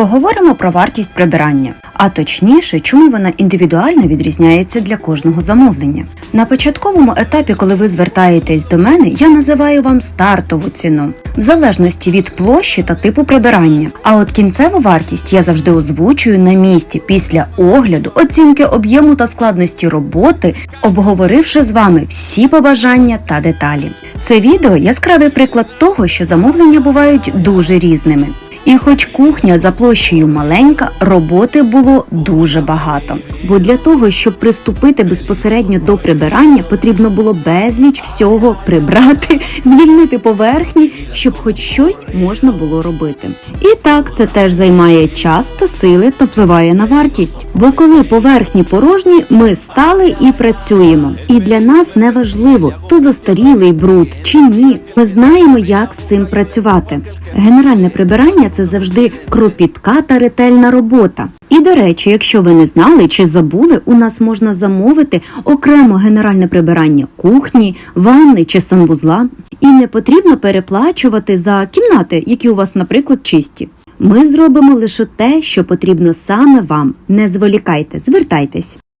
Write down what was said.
Поговоримо про вартість прибирання, а точніше, чому вона індивідуально відрізняється для кожного замовлення. На початковому етапі, коли ви звертаєтесь до мене, я називаю вам стартову ціну, в залежності від площі та типу прибирання. А от кінцеву вартість я завжди озвучую на місці після огляду, оцінки об'єму та складності роботи, обговоривши з вами всі побажання та деталі. Це відео яскравий приклад того, що замовлення бувають дуже різними. І хоч кухня за площею маленька, роботи було дуже багато. Бо для того, щоб приступити безпосередньо до прибирання, потрібно було безліч всього прибрати, звільнити поверхні, щоб хоч щось можна було робити. І так це теж займає час та сили та впливає на вартість. Бо коли поверхні порожні, ми стали і працюємо. І для нас не важливо, то застарілий бруд чи ні. Ми знаємо, як з цим працювати. Генеральне прибирання це завжди кропітка та ретельна робота. І до речі, якщо ви не знали чи забули, у нас можна замовити окремо генеральне прибирання кухні, ванни чи санвузла. І не потрібно переплачувати за кімнати, які у вас, наприклад, чисті. Ми зробимо лише те, що потрібно саме вам. Не зволікайте, звертайтесь.